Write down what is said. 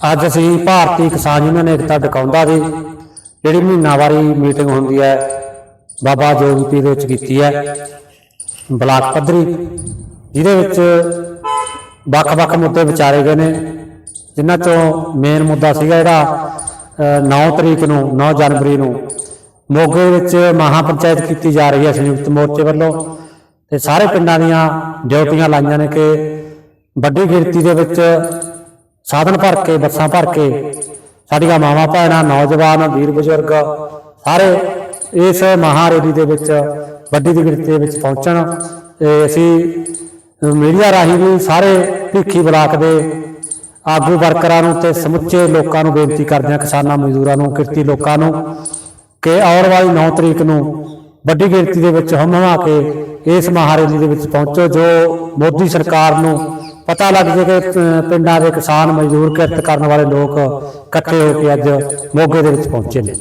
ਅੱਜ ਅਸੀਂ ਭਾਰਤੀ ਕਿਸਾਨ ਯੂਨੀਅਨ ਏਕਤਾ ਡਕਾਉਂਦਾ ਦੀ ਜਿਹੜੀ ਮਹੀਨਾਵਾਰੀ ਮੀਟਿੰਗ ਹੁੰਦੀ ਹੈ, ਬਾਬਾ ਜੋਗੀਪੀ ਦੇ ਵਿੱਚ ਕੀਤੀ ਹੈ, ਬਲਾਕ ਪੱਧਰੀ, ਜਿਹਦੇ ਵਿੱਚ ਵੱਖ-ਵੱਖ ਮੁੱਦੇ ਵਿਚਾਰੇ ਗਏ ਨੇ, ਜਿਨ੍ਹਾਂ ਚੋਂ ਮੇਨ ਮੁੱਦਾ ਸੀਗਾ ਜਿਹੜਾ 9 ਤਰੀਕ ਨੂੰ 9 ਜਨਵਰੀ ਨੂੰ ਮੋਗੇ ਵਿੱਚ ਮਹਾ ਪੰਚਾਇਤ ਕੀਤੀ ਜਾ ਰਹੀ ਹੈ ਸੰਯੁਕਤ ਮੋਰਚੇ ਵੱਲੋਂ ਤੇ ਸਾਰੇ ਪਿੰਡਾਂ ਦੀਆਂ ਡਿਊਟੀਆਂ ਲਾਈਆਂ ਨੇ ਕਿ ਵੱਡੀ ਗਿਣਤੀ ਦੇ ਵਿੱਚ ਸਾਧਨ ਭਰ ਕੇ, ਬੱਸਾਂ ਭਰ ਕੇ, ਸਾਡੀਆਂ ਮਾਵਾਂ, ਭੈਣਾਂ, ਨੌਜਵਾਨ, ਵੀਰ ਬਜ਼ੁਰਗ ਸਾਰੇ ਇਸ ਮਹਾਰੇਲੀ ਦੇ ਵਿੱਚ, ਵੱਡੀ ਦੀ ਗਿਣਤੀ ਦੇ ਵਿੱਚ ਪਹੁੰਚਣ। ਤੇ ਅਸੀਂ ਮੀਡੀਆ ਰਾਹੀਂ ਵੀ ਸਾਰੇ ਭਿੱਖੀ ਬਲਾਕ ਦੇ ਆਗੂ ਵਰਕਰਾਂ ਨੂੰ ਤੇ ਸਮੁੱਚੇ ਲੋਕਾਂ ਨੂੰ ਬੇਨਤੀ ਕਰਦੇ ਹਾਂ, ਕਿਸਾਨਾਂ, ਮਜ਼ਦੂਰਾਂ ਨੂੰ, ਕਿਰਤੀ ਲੋਕਾਂ ਨੂੰ, ਕਿ ਆਉਣ ਵਾਲੀ 9 ਤਰੀਕ ਨੂੰ ਵੱਡੀ ਗਿਣਤੀ ਦੇ ਵਿੱਚ ਹਮ ਹਮਾ ਕੇ ਇਸ ਮਹਾਰੇਲੀ ਦੇ ਵਿੱਚ ਪਹੁੰਚੋ, ਜੋ ਮੋਦੀ ਸਰਕਾਰ ਨੂੰ ਪਤਾ ਲੱਗ ਜੇ ਕਿ ਪਿੰਡਾਂ ਦੇ ਕਿਸਾਨ ਮਜ਼ਦੂਰ ਕਿਰਤ ਕਰਨ ਵਾਲੇ ਲੋਕ ਇਕੱਠੇ ਹੋ ਕੇ ਅੱਜ ਮੋਗੇ ਦੇ ਵਿੱਚ ਪਹੁੰਚੇ ਨੇ।